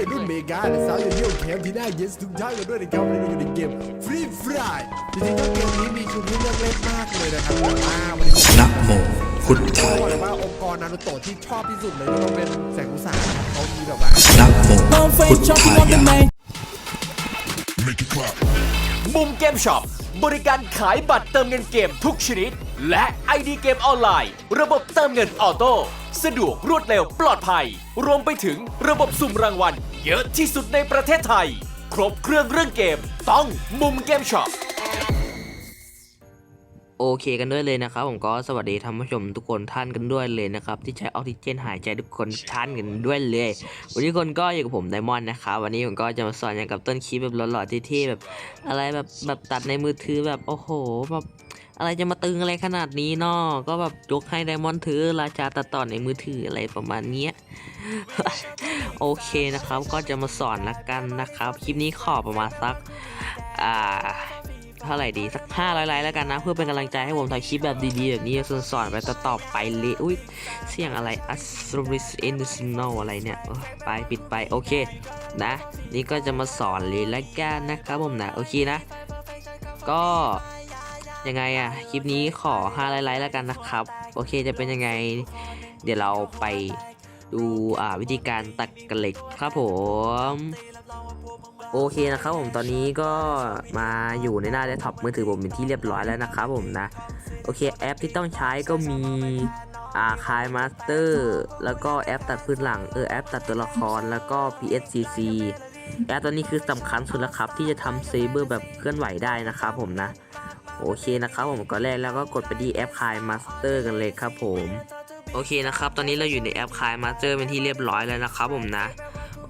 วัยรุ่นเมกาและสาวอย่างเดียวแถมที่น่าเย็นทุกท่านกันด้วยนะครับวันนี้เราอยู่ในเกมฟรีฟรายจริงๆแล้วเกมนี้มีชุดให้เลือกเล่นมากเลยนะครับแต่ว่าวันนี้ผมนะโมพุทต้ธาองบอกยเลยว่าองค์กรนารูโตะที่ชอบที่สุดเลยก็ต้องเป็นแสงอุตสาหครับเขามีแบบว่านะโม Don't พุท face chopping ธา on the ยะ main มุมเกมช็อปบริการขายบัตรเติมเงินเกมทุกชนิด และ ID เกมออนไลน์ ระบบเติมเงินออโต้สะดวกรวดเร็วปลอดภัย รวมไปถึงระบบสุ่มรางวัล เยอะที่สุดในประเทศไทย ครบเครื่องเรื่องเกม ต้องมุมเกมช็อปโอเคกันด้วยเลยนะครับ ผมก็สวัสดีท่านผู้ชมทุกคนท่านกันด้วยเลยนะครับ ที่ใช้ออกซิเจนหายใจทุกคนท่านกันด้วยเลย วันนี้คนก็อยู่กับผมไดมอนด์นะครับวันนี้ผมก็จะมาสอนอย่างกับต้นคลิปแบบหล่อๆเท่ๆแบบ อะไรแบบแบบตัดในมือถือแบบโอ้โหแบบ อะไรจะมาตึงอะไรขนาดนี้เนาะก็แบบยกให้ไดมอนด์ถือ ราชาตัดต่อในมือถืออะไรประมาณเนี้โอเคนะครับ ก็จะมาสอนละกันนะครับ คลิปนี้ขอประมาณสัก อ่าเท่าไหร่ดีสักห้าร้อยไลค์แล้วกันนะ เพื่อเป็นกำลังใจให้ผมถ่ายคลิปแบบดีๆ แบบนี้ส่วนสอนไปต่อต่อไปเลยอุ้ยเสียงอะไร a s t r o b i s i n d i n a l อะไรเนี่ยไปปิดไปโอเคนะ นี่ก็จะมาสอนเลยละกันนะครับผมนะ โอเคนะ ก็ ยังไงอะคลิปนี้ขอห้าไลค์แล้วกันนะครับ โอเคจะเป็นยังไง เดี๋ยวเราไปดูอ่าวิธีการตัดกระเหล็กครับผมโอเคนะครับผมตอนนี้ก็มาอยู่ในหน้าเดสก์ท็อปมือถือผมเป็นที่เรียบร้อยแล้วนะครับผมนะโอเคแอปที่ต้องใช้ก็มีอาคายมาสเตอร์แล้วก็แอปตัดพื้นหลังเออแอปตัดตัวละครแล้วก็ PSCC แอปตัวนี้คือสำคัญสุดแล้วครับ ที่จะทำเซเบอร์แบบเคลื่อนไหวได้นะครับผมนะ โอเคนะครับผมก็แรกแล้วก็กดไปที่แอปคายมาสเตอร์กันเลยครับผมโอเคนะครับตอนนี้เราอยู่ในแอปคายมาสเตอร์เป็นที่เรียบร้อยแล้วนะครับผมนะ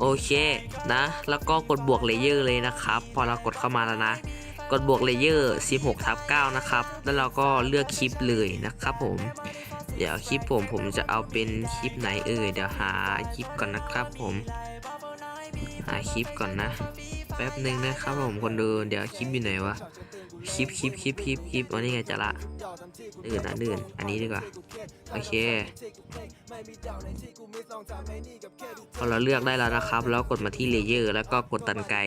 โอเคนะ แล้วก็กดบวกเลเยอร์เลยนะครับ พอเรากดเข้ามาแล้วนะ กดบวกเลเยอร์ 16ทับ9นะครับ แล้วเราก็เลือกคลิปเลยนะครับผม เดี๋ยวคลิปผมผมจะเอาเป็นคลิปไหนเอ่ย เดี๋ยวหาคลิปก่อนนะครับผม หาคลิปก่อนนะ แป๊บหนึ่งนะครับผมคนดู เดี๋ยวคลิปอยู่ไหนวะ คลิปคลิปคลิปคลิปคลิปวันนี้ไงจะละอื่นนะอื่นอันนี้ดีกว่า โอเคพอเราเลือกได้แล้วนะครับ แล้วกดมาที่เลเยอร์ แล้วก็กดตันไกล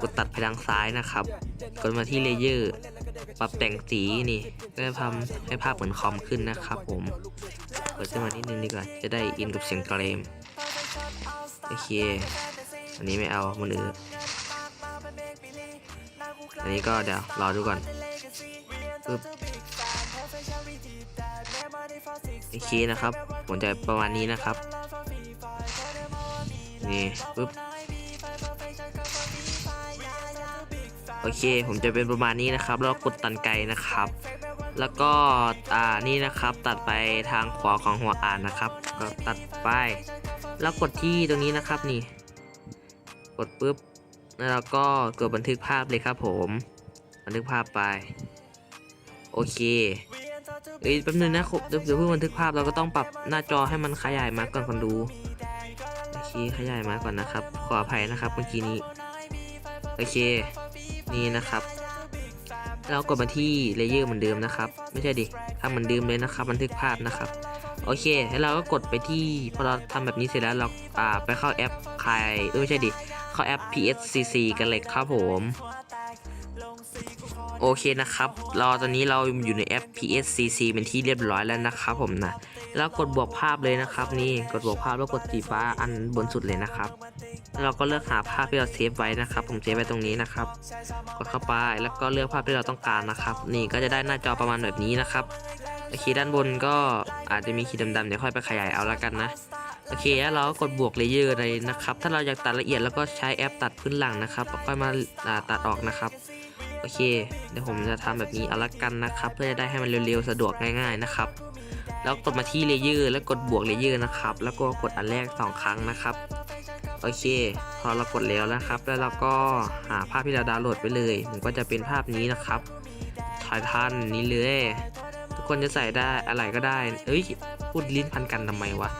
กดตัดไปทางซ้ายนะครับ กดมาที่เลเยอร์ ปรับแต่งสีนี่ก็จะทำให้ภาพเหมือนคอมขึ้นนะครับผมเปิดขึ้นมานิดนึงดีกว่า จะได้อินกับเสียงเกรมโอเค อันนี้ไม่เอามันอื่น อันนี้ก็เดี๋ยวรอดูก่อนปึ๊บโอเคนะครับ ผมจะประมาณนี้นะครับ นี่ปึ๊บโอเค ผมจะเป็นประมาณนี้นะครับ แล้วกดตันไกลนะครับ แล้วก็อ่านี่นะครับ ตัดไปทางขวาของหัวอ่านนะครับ ก็ตัดไป แล้วกดที่ตรงนี้นะครับนี่ กดปุ๊บ แล้วเราก็กดบันทึกภาพเลยครับผม บันทึกภาพไป โอเคเอ้ยแป๊บนึงนะเดี๋ยวเดี๋ยวเพิ่งบันทึกภาพเราก็ต้องปรับหน้าจอให้มันขยายมาก่อนคนดูโอเคขยายมาก่อนนะครับ ขออภัยนะครับเมื่อกี้นี้โอเค นี่นะครับ เรากดมาที่เลเยอร์เหมือนเดิมนะครับ ไม่ใช่ดิทำเหมือนเดิมเลยนะครับ บันทึกภาพนะครับ โอเค แล้วเราก็กดไปที่พอเราทำแบบนี้เสร็จแล้วเราอ่าไปเข้าแอปคายเออไม่ใช่ดิ เข้าแอป PSCC กันเลยครับผม โอเคนะครับเราตอนนี้เราอยู่ในแอป PSCC เป็นที่เรียบร้อยแล้วนะครับผมนะแล้วกดบวกภาพเลยนะครับ นี่กดบวกภาพแล้วกดสีฟ้าอันบนสุดเลยนะครับเราก็เลือกหาภาพที่เราเซฟไว้นะครับ ผมเซฟไว้ตรงนี้นะครับ กดเข้าไปแล้วก็เลือกภาพที่เราต้องการนะครับ นี่ก็จะได้หน้าจอประมาณแบบนี้นะครับโอเคด้านบนก็อาจจะมีขีดดำๆเดี๋ยวค่อยไปขยายเอาละกันนะ โอเคแล้วเราก็กดบวกเลเยอร์เลยนะครับ ถ้าเราอยากตัดละเอียดแล้วก็ใช้แอปตัดพื้นหลังนะครับแล้วค่อยมาาตัดออกนะครับ โอเค เดี๋ยวผมจะทำแบบนี้เอาละกันนะครับ เพื่อจะได้ให้มันเร็วๆสะดวกง่าย ๆนะครับ แล้วกดมาที่เลเยอร์แล้วกดบวกเลเยอร์นะครับ แล้วก็กดอันแรกสองครั้งนะครับ โอเค พอเรากดแล้วนะครับ แล้วเราก็หาภาพที่เราดาวน์โหลดไปเลยมันก็จะเป็นภาพนี้นะครับถ่ายทันนี้เลย ทุกคนจะใส่ได้อะไรก็ได้ เอ้ยพูดลิ้นพันกันทำไมวะ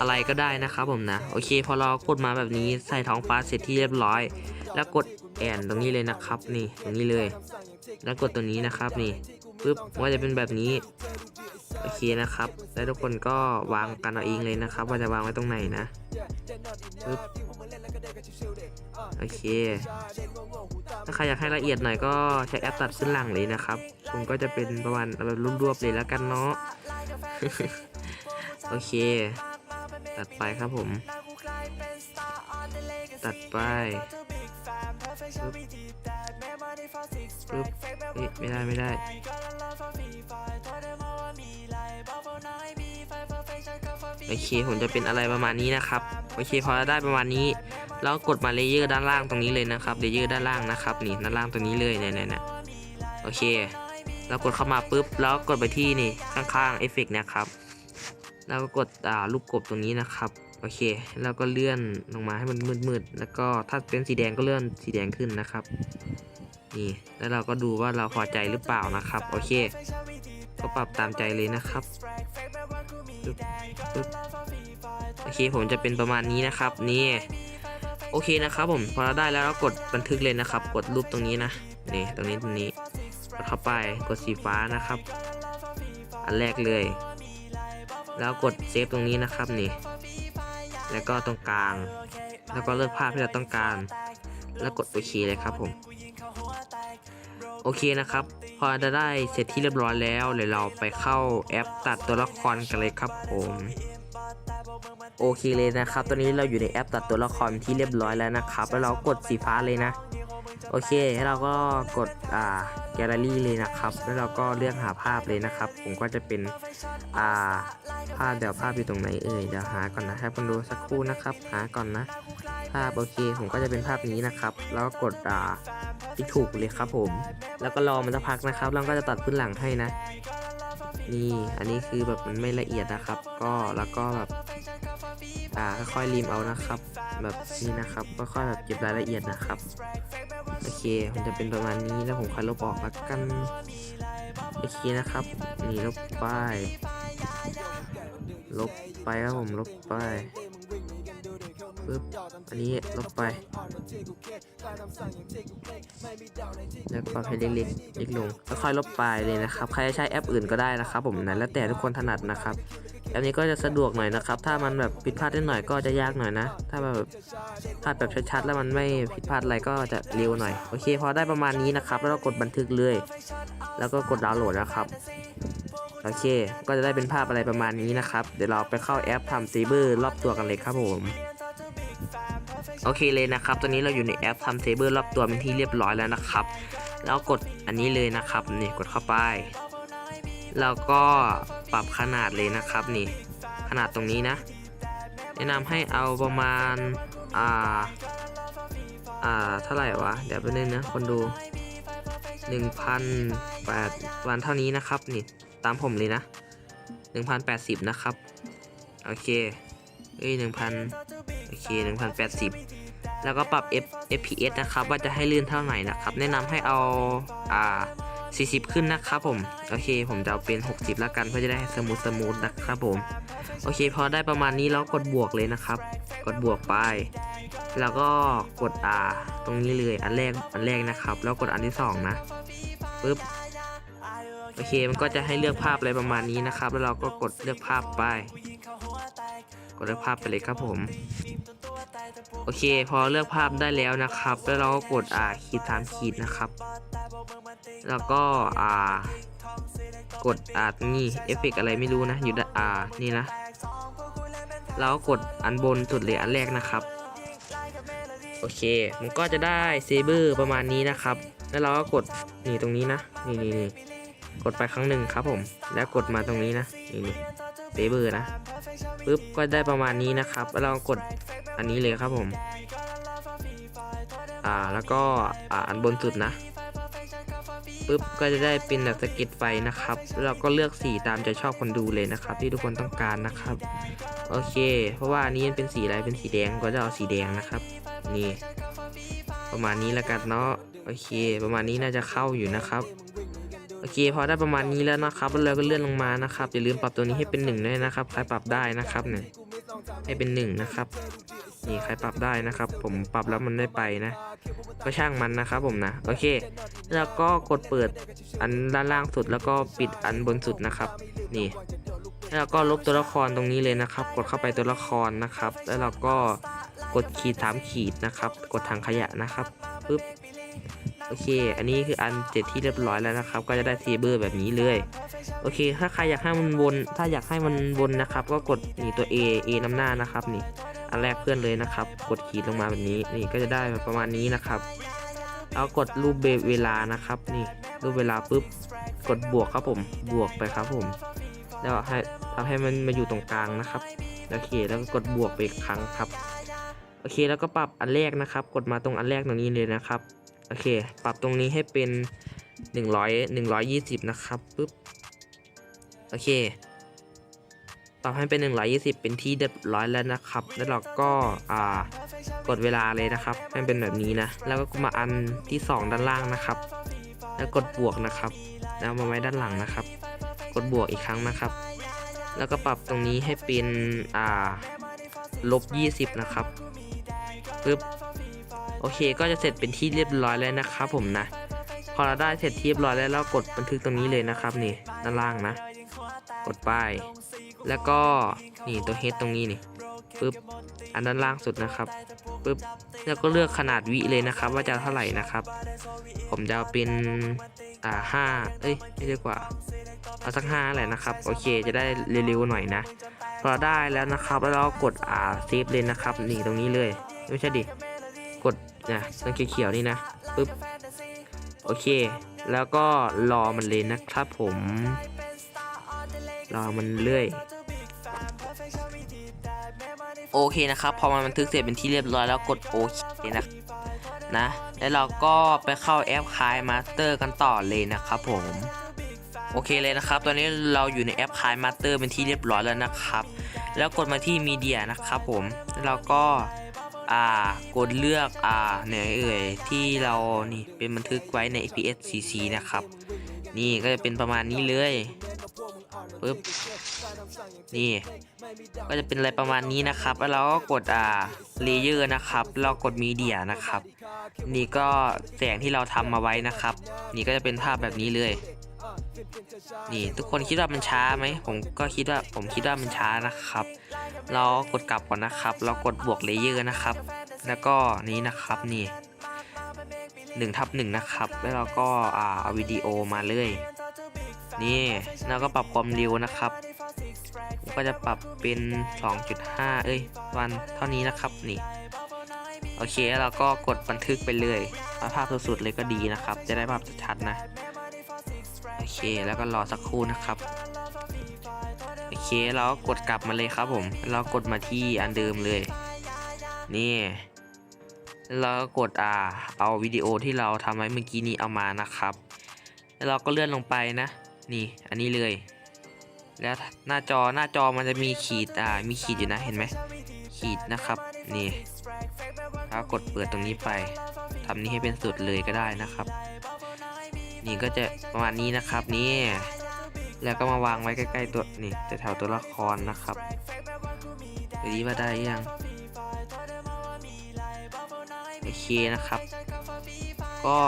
อะไรก็ได้นะครับผมนะ โอเคพอเรากดมาแบบนี้ใส่ท้องฟ้าเสร็จที่เรียบร้อย แล้วกดแอนตรงนี้เลยนะครับ นี่ตรงนี้เลย แล้วกดตัวนี้นะครับนี่ปึ๊บมันจะเป็นแบบนี้โอเคนะครับ แล้วทุกคนก็วางกันเอาเองเลยนะครับ ว่าจะวางไว้ตรงไหนนะปึ๊บโอเค ถ้าใครอยากให้ละเอียดหน่อยก็ใช้แอปตัดขึ้นหลังเลยนะครับ ผมก็จะเป็นประมาณแบบรวบๆเลยแล้วกันเนาะ โอเค ตัดไปครับผม ตัดไปปึ๊บปึ๊บเอ๊ะไม่ได้ไม่ได้โอเคผมจะเป็นอะไรประมาณนี้นะครับโอเคพอเราได้ประมาณนี้แล้วกดมาเลเยอร์ด้านล่างตรงนี้เลยนะครับเลเยอร์ด้านล่างนะครับนี่ด้านล่างตรงนี้เลยเนี่ยเนี่ยเนี่ยโอเค แล้วกดเข้ามาปุ๊บแล้วกดไปที่นี่ข้างๆเอฟเฟกนะครับ แล้วก็กดอ่ารูปกบตรงนี้นะครับโอเค แล้วก็เลื่อนลงมาให้มันมืดๆแล้วก็ถ้าเป็นสีแดงก็เลื่อนสีแดงขึ้นนะครับ นี่ แล้วเราก็ดูว่าเราพอใจหรือเปล่านะครับ โอเค ก็ปรับตามใจเลยนะครับปึ๊บปึ๊บโอเคผมจะเป็นประมาณนี้นะครับนี่โอเคนะครับผมพอเราได้แล้วเรากดบันทึกเลยนะครับ กดรูปตรงนี้นะนี่ตรงนี้ตรงนี้กดเข้าไปกดสีฟ้านะครับ อันแรกเลย แล้วกดเซฟตรงนี้นะครับนี่ แล้วก็ตรงกลาง แล้วก็เลือกภาพที่เราต้องการ แล้วกดโอเคเลยครับผม โอเคนะครับ พอจะได้เสร็จที่เรียบร้อยแล้วเดี๋ยวเราไปเข้าแอปตัดตัวละครกันเลยครับผมโอเคเลยนะครับ ตอนนี้เราอยู่ในแอปตัดตัวละครที่เรียบร้อยแล้วนะครับ แล้วเรากดสีฟ้าเลยนะ โอเคแล้เราก็กดอ่าแกลเลอรี่เลยนะครับ แล้วเราก็เลือกหาภาพเลยนะครับ ผมก็จะเป็นอ่าภาพเดี๋ยวภาพอยู่ตรงไหนเอ่ยเดี๋ยวหาก่อนนะครับคุณดูสักครู่นะครับ หาก่อนนะ ภาพโอเคผมก็จะเป็นภาพนี้นะครับ แล้วก็กดอ่าที่ถูกเลยครับผม แล้วก็รอมันจะพักนะครับแล้วก็จะตัดพื้นหลังให้นะ นี่อันนี้คือแบบมันไม่ละเอียดนะครับ ก็แล้วก็แบบอ่าค่อยๆรีมเอานะครับ แบบนี้นะครับค่อยๆแบบเก็บรายละเอียดนะครับ เคมันจะเป็นประมาณนี้แล้วผมค่อยลบออกแล้วกัน โอเคนะครับ นี่ลบไป ลบไปครับผมลบไปปึ๊บอันนี้ลบไป แล้วปรับให้เล็กๆเล็กลงแล้วค่อยลบไปเลยนะครับ ใครจะใช้แอปอื่นก็ได้นะครับ ผมนะแล้วแต่ทุกคนถนัดนะครับ แอปนี้ก็จะสะดวกหน่อยนะครับ ถ้ามันแบบผิดพลาดนิดหน่อยก็จะยากหน่อยนะ ถ้าแบบพลาดแบบชัดๆแล้วมันไม่ผิดพลาดอะไรก็จะเร็วหน่อย โอเค พอได้ประมาณนี้นะครับ แล้วเรากดบันทึกเลย แล้วก็กดดาวน์โหลดนะครับ โอเค ก็จะได้เป็นภาพอะไรประมาณนี้นะครับ เดี๋ยวเราไปเข้าแอปทำซีเบอร์รอบตัวกันเลยครับผมโอเคเลยนะครับ ตอนนี้เราอยู่ในแอปทำเซเบอร์รอบตัวเป็นที่เรียบร้อยแล้วนะครับ แล้วกดอันนี้เลยนะครับ นี่กดเข้าไป แล้วก็ ปรับขนาดเลยนะครับนี่ขนาดตรงนี้นะ แนะนำให้เอาประมาณ อ่า อ่า เท่าไหร่วะ เดี๋ยวไปบนึงนะคนดู1,008วันเท่านี้นะครับนี่ตามผมเลยนะ 1,080 นะครับ โอเคเอ้ย1,000โอเค1080 แล้วก็ปรับ F FPS นะครับ ว่าจะให้ลื่นเท่าไหร่นะครับ แนะนำให้เอา อ่า 40 ขึ้นนะครับผมโอเค ผมจะเอาเป็น 60 แล้วกันเพื่อจะได้สมูทสมูทนะครับผมโอเค พอได้ประมาณนี้แล้วกดบวกเลยนะครับ กดบวกไป แล้วก็กดอ่าตรงนี้เลยอันแรกอันแรกนะครับ แล้วกดอันที่สองนะปึ๊บโอเคมันก็จะให้เลือกภาพอะไรประมาณนี้นะครับ แล้วเราก็กดเลือกภาพไป กดเลือกภาพไปเลยครับผมโอเค พอเลือกภาพได้แล้วนะครับ แล้วเราก็กดอ่าขีดสามขีดนะครับ แล้วก็อ่ากดอ่านี่เอฟเฟกอะไรไม่รู้นะ อยู่นอ่านี่นะ แล้วก็กดอันบนสุดเลยอันแรกนะครับ โอเค มันก็จะได้เซเบอร์ประมาณนี้นะครับ แล้วเราก็กดนี่ตรงนี้นะ นี่นี่นี่กดไปครั้งหนึ่งครับผม แล้วกดมาตรงนี้นะ นี่นี่เซเบอร์นะปุ๊บก็ได้ประมาณนี้นะครับ แล้วเรากดอันนี้เลยครับผม อ่าแล้วก็อ่าอันบนสุดนะ ปุ๊บก็จะได้เป็นแบบสเก็ตไฟนะครับแล้วเราก็เลือกสีตามใจชอบคนดูเลยนะครับ ที่ทุกคนต้องการนะครับ โอเค เพราะว่านี้เป็นสีอะไรเป็นสีแดงก็จะเอาสีแดงนะครับ นี่ ประมาณนี้แล้วกันเนาะโอเค ประมาณนี้น่าจะเข้าอยู่นะครับโอเคพอได้ประมาณนี้แล้วนะครับแล้วเราก็เลื่อนลงมานะครับอย่าลืมปรับตัวนี้ให้เป็นหนึ่งด้วยนะครับใครปรับได้นะครับเนี่ยให้เป็นหนึ่งนะครับ นี่ใครปรับได้นะครับ ผมปรับแล้วมันไม่ไปนะ ก็ช่างมันนะครับผมนะโอเค แล้วก็กดเปิดอันด้านล่างสุดแล้วก็ปิดอันบนสุดนะครับ นี่ แล้วก็ลบตัวละครตรงนี้เลยนะครับ กดเข้าไปตัวละครนะครับ แล้วเราก็กดขีดสามขีดนะครับ กดถังขยะนะครับปึ๊บโอเค อันนี้คืออันเสร็จที่เรียบร้อยแล้วนะครับ ก็จะได้ซีเบอร์แบบนี้เลย โอเค ถ้าใครอยากให้มันวน ถ้าอยากให้มันวนนะครับ ก็กดนี่ตัว A A นำหน้านะครับนี่ อันแรกเพื่อนเลยนะครับ กดขีดลงมาแบบนี้นี่ก็จะได้ประมาณนี้นะครับแล้วกดรูปเวลานะครับ นี่รูปเวลาปุ๊บกดบวกครับผมบวกไปครับผมแล้วให้ทำให้มันมาอยู่ตรงกลางนะครับโอเคแล้วก็กดบวกไปอีกครั้งครับโอเคแล้วก็ปรับอันแรกนะครับ กดมาตรงอันแรกตรงนี้เลยนะครับโอเค ปรับตรงนี้ให้เป็น 100 120 นะครับปุ๊บโอเค ปรับให้เป็น120 เป็นที่เรียบร้อยแล้วนะครับ แล้วเราก็อ่ากดเวลาเลยนะครับให้เป็นแบบนี้นะ แล้วก็มาอันที่ 2 ด้านล่างนะครับ แล้วกดบวกนะครับ แล้วมาไว้ด้านหลังนะครับ กดบวกอีกครั้งนะครับ แล้วก็ปรับตรงนี้ให้เป็นอ่าลบ 20 นะครับปึ๊บโอเค ก็จะเสร็จเป็นที่เรียบร้อยแล้วนะครับผมนะ พอเราได้เสร็จที่เรียบร้อยแล้วเรากดบันทึกตรงนี้เลยนะครับนี่ด้านล่างนะ กดไป แล้วก็นี่ตัวเฮดตรงนี้นี่ปึ๊บอันด้านล่างสุดนะครับปึ๊บแล้วก็เลือกขนาดวิเลยนะครับ ว่าจะเท่าไหร่นะครับ ผมจะเอาเป็นอ่าห้าเอ้ยไม่ดีกว่าเอาสักห้าแหละนะครับโอเคจะได้เร็วๆหน่อยนะพอได้แล้วนะครับแล้วเราก็กดอ่าเซฟเลยนะครับนี่ตรงนี้เลยไม่ใช่ดิกดนะตรงเขียวๆนี่นะปึ๊บโอเค แล้วก็รอมันเลยนะครับผมรอมันเรื่อย โอเคนะครับพอมันบันทึกเสร็จเป็นที่เรียบร้อยแล้วกดโอเคนะนะแล้วเราก็ไปเข้าแอปคายมาสเตอร์กันต่อเลยนะครับผมโอเคเลยนะครับ ตอนนี้เราอยู่ในแอปคายมาสเตอร์เป็นที่เรียบร้อยแล้วนะครับ แล้วกดมาที่มีเดียนะครับผมแล้วเราก็อ่ากดเลือกอ่าไหนเอ่ยที่เรานี่เป็นบันทึกไว้ใน APS CC นะครับ นี่ก็จะเป็นประมาณนี้เลยปึ๊บ นี่ ก็จะเป็นอะไรประมาณนี้นะครับ แล้วเราก็กดอ่าเลเยอร์นะครับ เรากดมีเดียนะครับ นี่ก็แสงที่เราทำมาไว้นะครับ นี่ก็จะเป็นภาพแบบนี้เลย นี่ทุกคนคิดว่ามันช้าไหม ผมก็คิดว่าผมคิดว่ามันช้านะครับ เรากดกลับก่อนนะครับ เรากดบวกเลเยอร์นะครับ แล้วก็นี้นะครับนี่หนึ่งทับหนึ่งนะครับ แล้วเราก็อ่าเอาวิดีโอมาเลย นี่ แล้วก็ปรับความเร็วนะครับ ผมก็จะปรับเป็น 2.5 เอ้ย วันเท่านี้นะครับนี่ โอเคแล้วเราก็กดบันทึกไปเลยภาพสุดๆเลยก็ดีนะครับ จะได้ภาพชัดๆนะ โอเคแล้วก็รอสักครู่นะครับ โอเคเราก็กดกลับมาเลยครับผม เรากดมาที่อันเดิมเลย นี่แล้วเราก็กดอ่าเอาวิดีโอที่เราทำไว้เมื่อกี้นี้เอามานะครับ แล้วเราก็เลื่อนลงไปนะ นี่อันนี้เลย แล้วหน้าจอหน้าจอมันจะมีขีดอ่ามีขีดอยู่นะเห็นไหมขีดนะครับนี่แล้วกดเปิดตรงนี้ไปทำนี้ให้เป็นสุดเลยก็ได้นะครับ นี่ก็จะประมาณนี้นะครับนี่แล้วก็มาวางไว้ใกล้ๆตัวนี่แถวตัวละครนะครับดูดีว่าได้ยังโอเคนะครับ ก็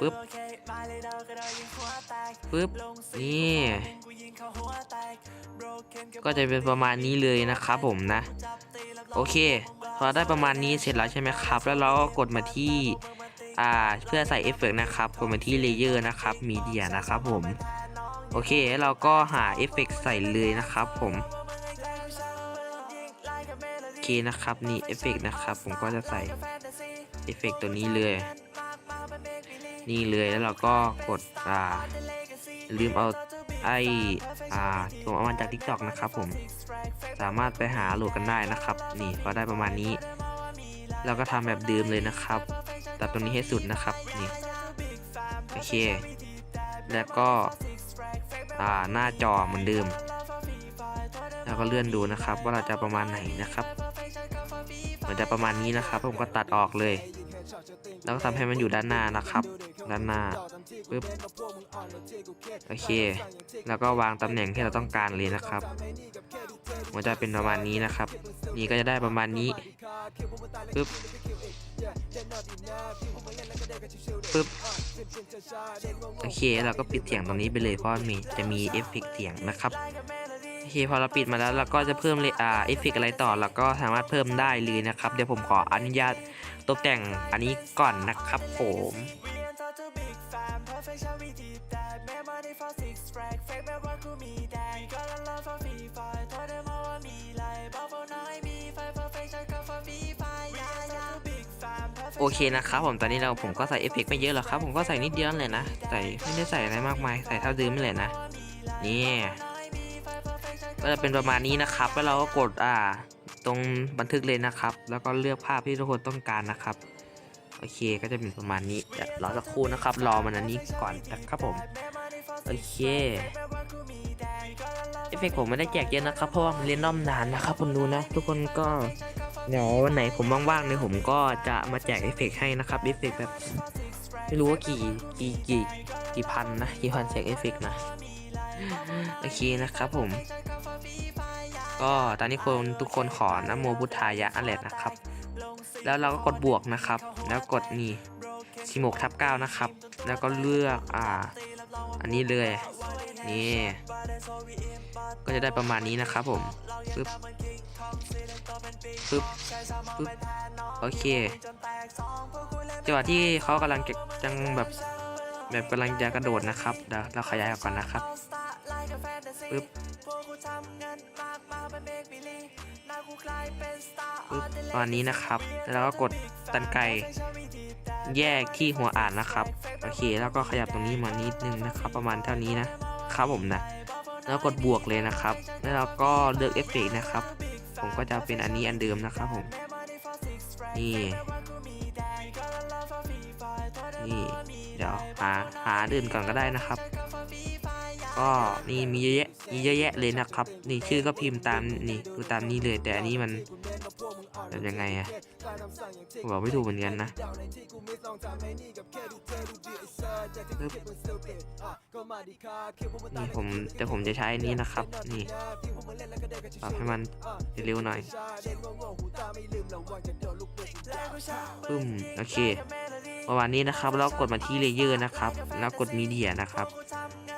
ปึ๊บปึ๊บนี่ ก็จะเป็นประมาณนี้เลยนะครับผมนะ โอเค พอได้ประมาณนี้เสร็จแล้วใช่ไหมครับ แล้วเราก็กดมาที่อ่าเพื่อใส่เอฟเฟกต์นะครับกดมาที่เลเยอร์นะครับมีเดียนะครับผม โอเคแล้วเราก็หาเอฟเฟกต์ใส่เลยนะครับผมโอเคนะครับนี่เอฟเฟกต์นะครับผมก็จะใส่เอฟเฟกต์ตัวนี้เลย นี่เลยแล้วเราก็กดอ่าลืมเอา ไออ่าผมเอามาจาก TikTok นะครับผมสามารถไปหาโหลดกันได้นะครับ นี่พอได้ประมาณนี้ เราก็ทำแบบเดิมเลยนะครับ ตัดตรงนี้ให้สุดนะครับนี่โอเค แล้วก็อ่าหน้าจอเหมือนเดิมแล้วก็เลื่อนดูนะครับ ว่าเราจะประมาณไหนนะครับมันจะประมาณนี้นะครับ ผมก็ตัดออกเลย แล้วก็ทำให้มันอยู่ด้านหน้านะครับ ด้านหน้า ปึ๊บโอเค แล้วก็วางตำแหน่งที่เราต้องการเลยนะครับมันจะเป็นประมาณนี้นะครับ นี่ก็จะได้ประมาณนี้ปึ๊บปึ๊บโอเคเราก็ปิดเสียงตรงนี้ไปเลยเพราะมีจะมีเอฟเฟกเสียงนะครับโอเคพอเราปิดมาแล้วเราก็จะเพิ่มเลยอ่าเอฟเฟกอะไรต่อเราก็สามารถเพิ่มได้เลยนะครับ เดี๋ยวผมขออนุญาตตกแต่งอันนี้ก่อนนะครับผม โอเคนะครับผมตอนนี้เราผมก็ใส่เอฟเฟกต์ไม่เยอะหรอกครับ ผมก็ใส่นิดเดียวนั่นเลยนะใส่ไม่ได้ใส่อะไรมากมายใส่เท่าเดิมนี่แหละนะนี่ก็จะเป็นประมาณนี้นะครับ แล้วเราก็กดอ่า ตรงบันทึกเลยนะครับ แล้วก็เลือกภาพที่ทุกคนต้องการนะครับ โอเคก็จะเป็นประมาณนี้เดี๋ยวรอสักครู่นะครับ รอมันอันนี้ก่อนนะครับผม โอเคเอฟเฟกผมไม่ได้แจกเยอะนะครับ เพราะว่ามันเล่นน้อมนานนะครับคุณดูนะ ทุกคนก็เดี๋ยววันไหนผมว่างๆเนี่ยผมก็จะมาแจกเอฟเฟกให้นะครับเอฟเฟกแบบไม่รู้ว่ากี่กี่กี่กี่พันนะกี่พันแจกเอฟเฟกนะโอเคนะครับผม ก็ตอนนี้คนทุกคนขอนะโมพุทายะอันแหละนะครับ แล้วเราก็กดบวกนะครับ แล้วกดนี่สิบกทับเก้านะครับ แล้วก็เลือกอ่า อันนี้เลย นี่ ก็จะได้ประมาณนี้นะครับผมปึ๊บปึ๊บปึ๊บโอเคจังหวะที่เขากำลังจะจังแบบแบบกำลังจะกระโดดนะครับเดี๋ยวเราขยายออกก่อนนะครับปึ๊บ ปึ๊บตอนนี้นะครับ แล้วก็กดตันไกแยกที่หัวอ่านนะครับ โอเค แล้วก็ขยับตรงนี้มานิดนึงนะครับ ประมาณเท่านี้นะครับผมนะ แล้วกดบวกเลยนะครับ แล้วเราก็เลือกเอฟเฟกต์นะครับ ผมก็จะเป็นอันนี้อันเดิมนะครับผม นี่ นี่ เดี๋ยวหาหาอันอื่นก่อนก็ได้นะครับ ก็นี่มีเยอะแยะมีเยอะแยะเลยนะครับ นี่ชื่อก็พิมพ์ตามนี่ดูตามนี้เลย แต่อันนี้มันแบบยังไงอะบอกไม่ถูกเหมือนกันนะนี่ผมแต่ผมจะใช้นนี้นะครับ นี่ปรับให้มันเร็วหน่อยปึ้มโอเคประมาณนี้นะครับ แล้วกดมาที่เลเยอร์นะครับ แล้วกดมีเดียนะครับ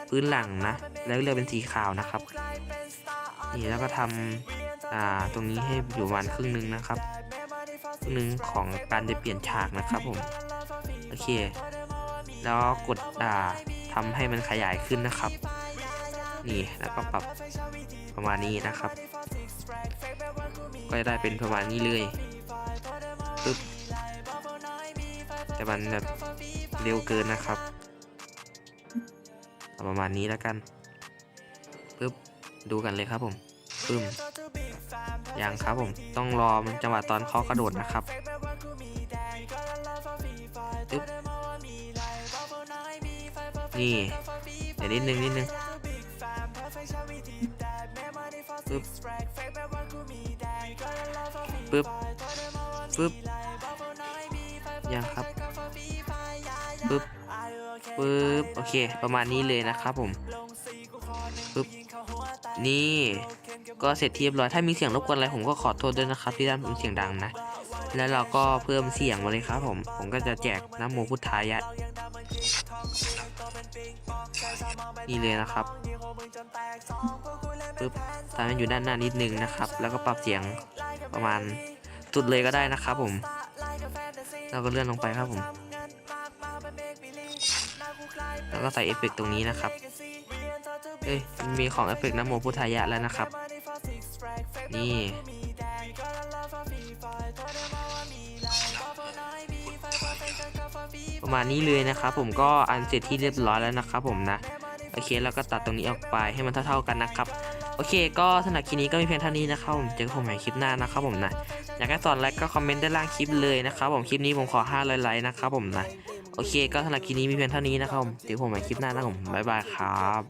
พื้นหลังนะ แล้วเลือกเป็นสีขาวนะครับ นี่แล้วก็ทำอ่าตรงนี้ให้อยู่ประมาณครึ่งนึงนะครับครึ่งนึงของการจะเปลี่ยนฉากนะครับผมโอเค แล้วกดอ่าทำให้มันขยายขึ้นนะครับ นี่แล้วก็ปรับประมาณนี้นะครับ ก็จะได้เป็นประมาณนี้เลยปึ๊บแต่มันแบบเร็วเกินนะครับ ประมาณนี้แล้วกันปึ๊บดูกันเลยครับผมปึ้มยังครับผมต้องรอมันจังหวะตอนเขากระโดดนะครับปึ๊บนี่เดี๋ยวนิดนึงนิดนึงปึ๊บปึ๊บปึ๊บยังครับปึ๊บ ปึ๊บโอเค ประมาณนี้เลยนะครับผมปึ๊บนี่ก็เสร็จที่เรียบร้อยถ้ามีเสียงรบกวนอะไรผมก็ขอโทษด้วยนะครับ ที่ด้านผมเสียงดังนะ แล้วเราก็เพิ่มเสียงมาเลยครับผม ผมก็จะแจกน้ำโมพุทธายะนี่เลยนะครับปึ๊บทำให้อยู่ด้านหน้านิดนึงนะครับ แล้วก็ปรับเสียงประมาณสุดเลยก็ได้นะครับผมแล้วก็เลื่อนลงไปครับผม แล้วก็ใส่เอฟเฟกตรงนี้นะครับ เอ้ยมันมีของเอฟเฟกน้ำโมพุทธายะแล้วนะครับ นี่ประมาณนี้เลยนะครับผมก็อันเสร็จที่เรียบร้อยแล้วนะครับผมนะ โอเคแล้วก็ตัดตรงนี้ออกไปให้มันเท่าๆกันนะครับ โอเค ก็สำหรับคลิปนี้ก็มีเพียงเท่านี้นะครับผมเจอกันผมใหม่คลิปหน้านะครับผมนะ อยากให้สอนอะไรก็คอมเมนต์ด้านล่างคลิปเลยนะครับผมคลิปนี้ผมขอ5ไลค์นะครับผมนะ โอเคก็สำหรับคลิปนี้มีเพียงเท่านี้นะครับผมเดี๋ยวผมใหม่คลิปหน้านะครับผมบ๊ายบายครับ